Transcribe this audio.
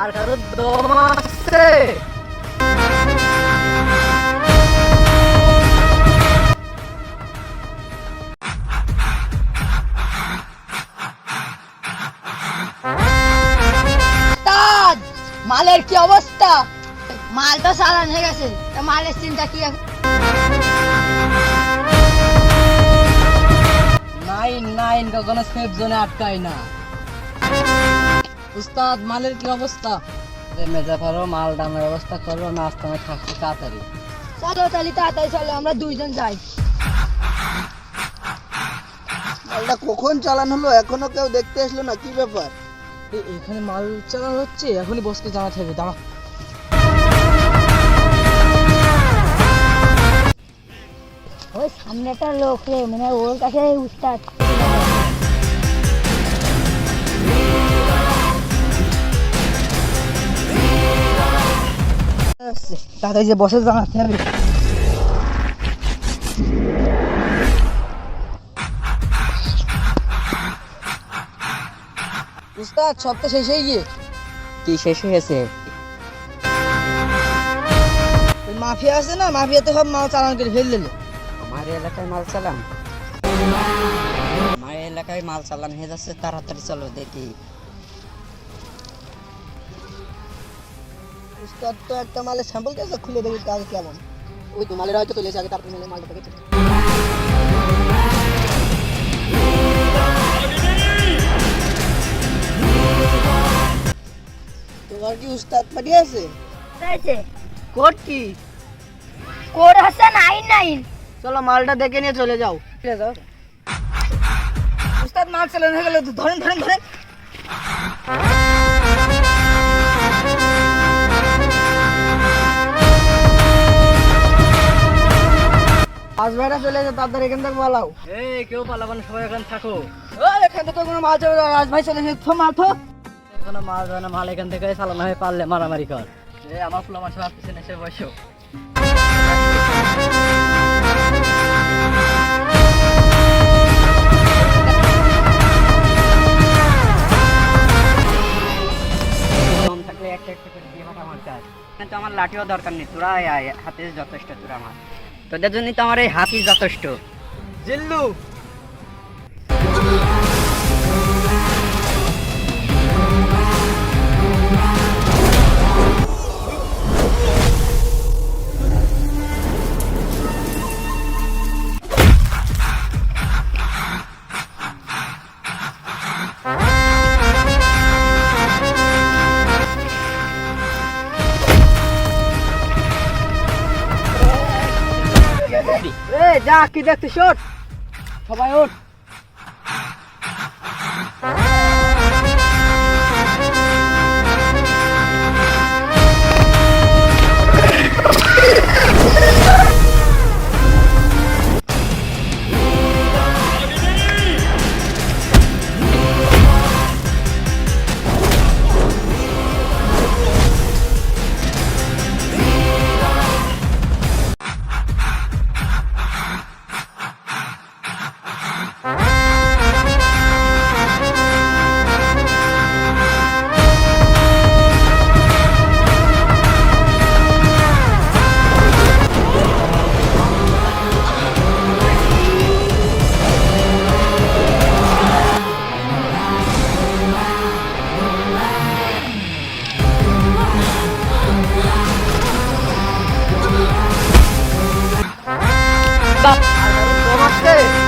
আর কারও দম আছে মালের কি অবস্থা? মাল তো চালান হয়ে গেছে তা মালের চিন্তা কি আছে নাইন নাইন কখনো সেফ জোনে আটকায় না। উস্তাদ মালের কি অবস্থা? মেজা পারো মাল ডানার ব্যবস্থা করো না আসতে আমি থাকছি তাড়াতাড়ি। চলো তাহলে তাড়াতাড়ি চলো আমরা দুইজন যাই। মালটা কখন চালানো হলো? এখনও কেউ দেখতে আসলো না কি ব্যাপার? এখানে মাল চালানো হচ্ছে এখনই বসকে জানাতে হবে দাঁড়া। ওই সামনেটা লোক রে মানে ওর কাছে উস্তাদ। তাড়াতাড়ি যে বসে জানাতে হবে। উস্তাদ সব তো শেষ হয়ে গিয়ে কি শেষ হয়েছে মাফিয়া আছে না মাফিয়াতে সব মাল চালান করে ফেল দিল। আমার এলাকায় মাল চালান? আমার এলাকায় মাল চালান হয়ে যাচ্ছে তাড়াতাড়ি চলো দেখি। উস্তাদ তো একটা মালের স্যাম্পল কেসে খুলে দেখি কাজ কেমন। ওই তো মালের হয়তো চলেছে আগে তারপরে মালের মালটা থেকে তোমার কি উস্তাদ পাঠিয়েছে? আছে কোড কি? কোড হচ্ছে নাইন নাইন চলো মালটা দেখে নিয়ে চলে যাও। চলে যাও উস্তাদ মাল চালানো হয়ে গেল ধরেন ধরেন ধরেন। পাঁচ ভাইরা চলে যাও তাড়াতাড়ি এখান থেকে পালাও। এই কেউ পালাবো না সবাই এখানে থাকো। এখান থেকে কোনো মাল ভাই চলে এসে থো মাল থো। কোনো মাল না মাল এখান থেকে চালানো হয়ে পারলে মারামারি কর। এই আমার ফুলো মাছ পিছনে এসে বসো। একটা একটা করে দিয়ে আমার কাজ কিন্তু আমার লাঠিও দরকার নেই তোরা হাতে যথেষ্ট তোরা আমার তোদের জন্য তো আমার এই হাতি যথেষ্ট। জিল্লু যা কি দেখতে শোট সবাই ওঠ। আর কারও দম আছে?